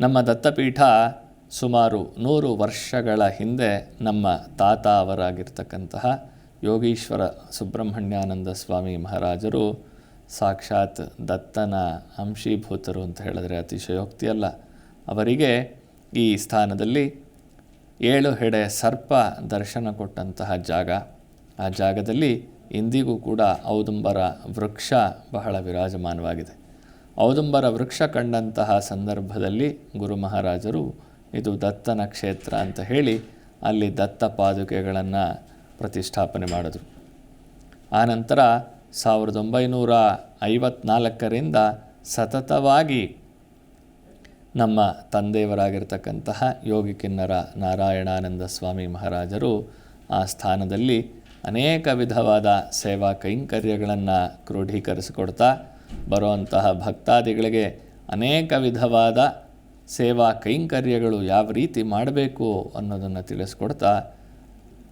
ನಮ್ಮ ದತ್ತಪೀಠ ಸುಮಾರು ನೂರು ವರ್ಷಗಳ ಹಿಂದೆ ನಮ್ಮ ತಾತ ಅವರಾಗಿರ್ತಕ್ಕಂತಹ ಯೋಗೀಶ್ವರ ಸುಬ್ರಹ್ಮಣ್ಯಾನಂದ ಸ್ವಾಮಿ ಮಹಾರಾಜರು ಸಾಕ್ಷಾತ್ ದತ್ತನ ಅಂಶೀಭೂತರು ಅಂತ ಹೇಳಿದ್ರೆ ಅತಿಶಯೋಕ್ತಿಯಲ್ಲ. ಅವರಿಗೆ ಈ ಸ್ಥಾನದಲ್ಲಿ ಏಳು ಹೆಡೆ ಸರ್ಪ ದರ್ಶನ ಕೊಟ್ಟಂತಹ ಜಾಗ. ಆ ಜಾಗದಲ್ಲಿ ಇಂದಿಗೂ ಕೂಡ ಔದುಂಬರ ವೃಕ್ಷ ಬಹಳ ವಿರಾಜಮಾನವಾಗಿದೆ. ಔದುಂಬರ ವೃಕ್ಷ ಕಂಡಂತಹ ಸಂದರ್ಭದಲ್ಲಿ ಗುರು ಮಹಾರಾಜರು ಇದು ದತ್ತನ ಕ್ಷೇತ್ರ ಅಂತ ಹೇಳಿ ಅಲ್ಲಿ ದತ್ತ ಪಾದುಕೆಗಳನ್ನು ಪ್ರತಿಷ್ಠಾಪನೆ ಮಾಡಿದ್ರು. ಆನಂತರ ಸಾವಿರದ ಒಂಬೈನೂರ ಐವತ್ನಾಲ್ಕರಿಂದ ಸತತವಾಗಿ ನಮ್ಮ ತಂದೆಯವರಾಗಿರ್ತಕ್ಕಂತಹ ಯೋಗಿ ಕಿನ್ನರ ನಾರಾಯಣಾನಂದ ಸ್ವಾಮಿ ಮಹಾರಾಜರು ಆ ಸ್ಥಾನದಲ್ಲಿ ಅನೇಕ ವಿಧವಾದ ಸೇವಾ ಕೈಂಕರ್ಯಗಳನ್ನು ಕ್ರೋಢೀಕರಿಸಿಕೊಡ್ತಾ ಬರುವಂತಹ ಭಕ್ತಾದಿಗಳಿಗೆ ಅನೇಕ ವಿಧವಾದ ಸೇವಾ ಕೈಂಕರ್ಯಗಳು ಯಾವ ರೀತಿ ಮಾಡಬೇಕು ಅನ್ನೋದನ್ನು ತಿಳಿಸ್ಕೊಡ್ತಾ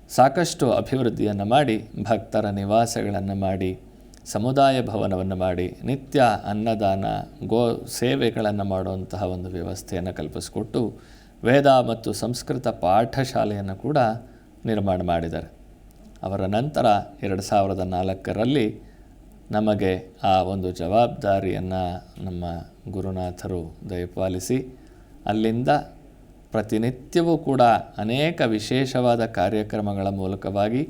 ಸಾಕಷ್ಟು ಅಭಿವೃದ್ಧಿಯನ್ನು ಮಾಡಿ, ಭಕ್ತರ ನಿವಾಸಗಳನ್ನು ಮಾಡಿ, ಸಮುದಾಯ ಭವನವನ್ನು ಮಾಡಿ, ನಿತ್ಯ ಅನ್ನದಾನ, ಗೋ ಸೇವೆಗಳನ್ನು ಮಾಡುವಂತಹ ಒಂದು ವ್ಯವಸ್ಥೆಯನ್ನು ಕಲ್ಪಿಸಿಕೊಟ್ಟು ವೇದ ಮತ್ತು ಸಂಸ್ಕೃತ ಪಾಠಶಾಲೆಯನ್ನು ಕೂಡ ನಿರ್ಮಾಣ ಮಾಡಿದ್ದಾರೆ. ಅವರ ನಂತರ ಎರಡು ಸಾವಿರದ ನಾಲ್ಕರಲ್ಲಿ ನಮಗೆ ಆ ಒಂದು ಜವಾಬ್ದಾರಿಯನ್ನು ನಮ್ಮ ಗುರುನಾಥರು ದಯಪಾಲಿಸಿ, ಅಲ್ಲಿಂದ ಪ್ರತಿನಿತ್ಯವೂ ಕೂಡ ಅನೇಕ ವಿಶೇಷವಾದ ಕಾರ್ಯಕ್ರಮಗಳ ಮೂಲಕವಾಗಿ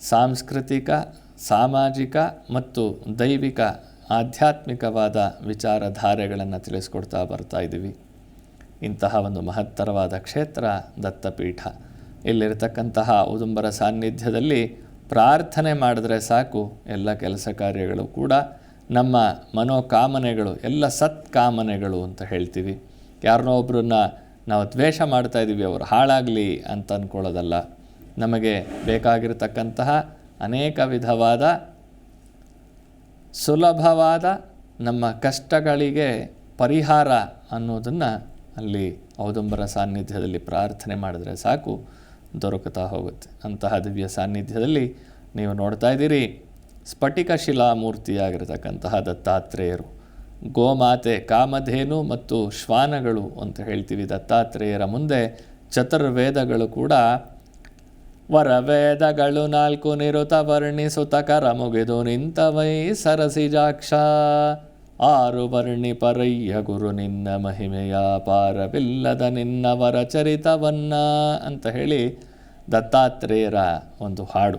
ಸಾಂಸ್ಕೃತಿಕ, ಸಾಮಾಜಿಕ ಮತ್ತು ದೈವಿಕ, ಆಧ್ಯಾತ್ಮಿಕವಾದ ವಿಚಾರಧಾರೆಗಳನ್ನು ತಿಳಿಸ್ಕೊಡ್ತಾ ಬರ್ತಾ ಇದ್ದೀವಿ. ಇಂತಹ ಒಂದು ಮಹತ್ತರವಾದ ಕ್ಷೇತ್ರ ದತ್ತಪೀಠ. ಇಲ್ಲಿರತಕ್ಕಂತಹ ಉದುಂಬರ ಸಾನ್ನಿಧ್ಯದಲ್ಲಿ ಪ್ರಾರ್ಥನೆ ಮಾಡಿದ್ರೆ ಸಾಕು, ಎಲ್ಲ ಕೆಲಸ ಕಾರ್ಯಗಳು ಕೂಡ ನಮ್ಮ ಮನೋಕಾಮನೆಗಳು, ಎಲ್ಲ ಸತ್ಕಾಮನೆಗಳು ಅಂತ ಹೇಳ್ತೀವಿ. ಯಾರನ್ನೋ ಒಬ್ಬರನ್ನ ನಾವು ದ್ವೇಷ ಮಾಡ್ತಾ ಇದ್ದೀವಿ ಅವರು ಹಾಳಾಗಲಿ ಅಂತ ಅಂದ್ಕೊಳ್ಳೋದಲ್ಲ ನಮಗೆ ಬೇಕಾಗಿರತಕ್ಕಂತಹ ಅನೇಕ ವಿಧವಾದ, ಸುಲಭವಾದ ನಮ್ಮ ಕಷ್ಟಗಳಿಗೆ ಪರಿಹಾರ ಅನ್ನೋದನ್ನು ಅಲ್ಲಿ ಔದಂಬರ ಸಾನ್ನಿಧ್ಯದಲ್ಲಿ ಪ್ರಾರ್ಥನೆ ಮಾಡಿದ್ರೆ ಸಾಕು. ದೊರಕುತ್ತಾ ಹೋಗುತ್ತೆ. ಅಂತಹ ದಿವ್ಯ ಸಾನ್ನಿಧ್ಯದಲ್ಲಿ ನೀವು ನೋಡ್ತಾ ಇದ್ದೀರಿ, ಸ್ಫಟಿಕ ಶಿಲಾಮೂರ್ತಿಯಾಗಿರತಕ್ಕಂತಹ ದತ್ತಾತ್ರೇಯರು. ಗೋಮಾತೆ, ಕಾಮಧೇನು ಮತ್ತು ಶ್ವಾನಗಳು ಅಂತ ಹೇಳ್ತೀವಿ ದತ್ತಾತ್ರೇಯರ ಮುಂದೆ ಚತುರ್ವೇದಗಳು ಕೂಡ. ವರವೇದಗಳು ನಾಲ್ಕು ನಿರುತ ವರ್ಣಿಸುತ ಕರ ಮುಗಿದು ನಿಂತವೈ ಸರಸಿಜಾಕ್ಷ ಆರು ವರ್ಣಿ ಪರಯ್ಯ ಗುರು ನಿನ್ನ ಮಹಿಮೆಯ ಪಾರವಿಲ್ಲದ ನಿನ್ನವರ ಚರಿತವನ್ನ ಅಂತ ಹೇಳಿ ದತ್ತಾತ್ರೇಯರ ಒಂದು ಹಾಡು.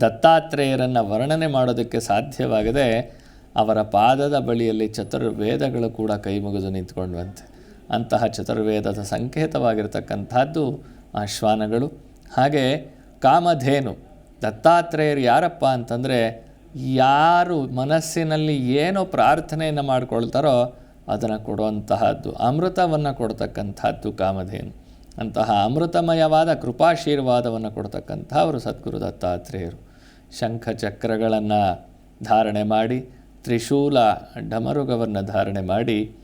ದತ್ತಾತ್ರೇಯರನ್ನು ವರ್ಣನೆ ಮಾಡೋದಕ್ಕೆ ಸಾಧ್ಯವಾಗದೆ ಅವರ ಪಾದದ ಬಳಿಯಲ್ಲಿ ಚತುರ್ವೇದಗಳು ಕೂಡ ಕೈಮುಗಿದು ನಿಂತ್ಕೊಂಡ್ವಂತೆ. ಅಂತಹ ಚತುರ್ವೇದದ ಸಂಕೇತವಾಗಿರ್ತಕ್ಕಂಥದ್ದು ಆ ಶ್ವಾನಗಳು ಹಾಗೆ ಕಾಮಧೇನು. ದತ್ತಾತ್ರೇಯರು ಯಾರಪ್ಪ ಅಂತಂದರೆ ಯಾರು ಮನಸ್ಸಿನಲ್ಲಿ ಏನೋ ಪ್ರಾರ್ಥನೆಯನ್ನು ಮಾಡಿಕೊಳ್ತಾರೋ ಅದನ್ನು ಕೊಡುವಂತಹದ್ದು, ಅಮೃತವನ್ನು ಕೊಡ್ತಕ್ಕಂಥದ್ದು ಕಾಮಧೇನು. ಅಂತಹ ಅಮೃತಮಯವಾದ ಕೃಪಾಶೀರ್ವಾದವನ್ನು ಕೊಡ್ತಕ್ಕಂಥ ಅವರು ಸದ್ಗುರು ದತ್ತಾತ್ರೇಯರು. ಶಂಖ ಚಕ್ರಗಳನ್ನು ಧಾರಣೆ ಮಾಡಿ, ತ್ರಿಶೂಲ ಡಮರುಗವನ್ನು ಧಾರಣೆ ಮಾಡಿ,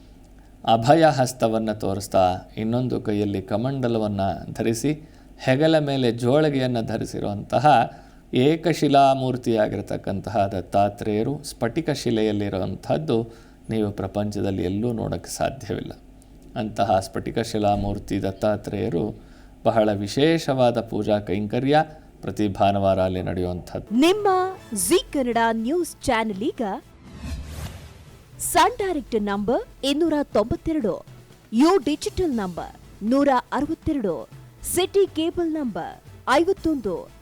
ಅಭಯ ಹಸ್ತವನ್ನು ತೋರಿಸ್ತಾ ಇನ್ನೊಂದು ಕೈಯಲ್ಲಿ ಕಮಂಡಲವನ್ನು ಧರಿಸಿ, ಹೆಗಲ ಮೇಲೆ ಜೋಳಿಗೆಯನ್ನು ಧರಿಸಿರುವಂತಹ ಏಕಶಿಲಾಮೂರ್ತಿಯಾಗಿರ್ತಕ್ಕಂತಹ ದತ್ತಾತ್ರೇಯರು ಸ್ಫಟಿಕ ಶಿಲೆಯಲ್ಲಿರುವಂಥದ್ದು ನೀವು ಪ್ರಪಂಚದಲ್ಲಿ ಎಲ್ಲೂ ನೋಡೋಕ್ಕೆ ಸಾಧ್ಯವಿಲ್ಲ. ಅಂತಹ ಸ್ಫಟಿಕ ಶಿಲಾಮೂರ್ತಿ ದತ್ತಾತ್ರೇಯರು ಬಹಳ ವಿಶೇಷವಾದ ಪೂಜಾ ಕೈಂಕರ್ಯ ಪ್ರತಿ ಭಾನುವಾರ ಅಲ್ಲಿ ನಡೆಯುವಂಥದ್ದು. ನಿಮ್ಮ ಜಿ ಕನ್ನಡ ನ್ಯೂಸ್ ಚಾನೆಲ್ ಈಗ ಸನ್ ಡೈರೆಕ್ಟ್ ನಂಬರ್ ಇನ್ನೂರ ತೊಂಬತ್ತೆರಡು, ಯು ಡಿಜಿಟಲ್ ನಂಬರ್ ನೂರ ಅರವತ್ತೆರಡು, ಸಿಟಿ ಕೇಬಲ್ ನಂಬರ್ ಐವತ್ತೊಂದು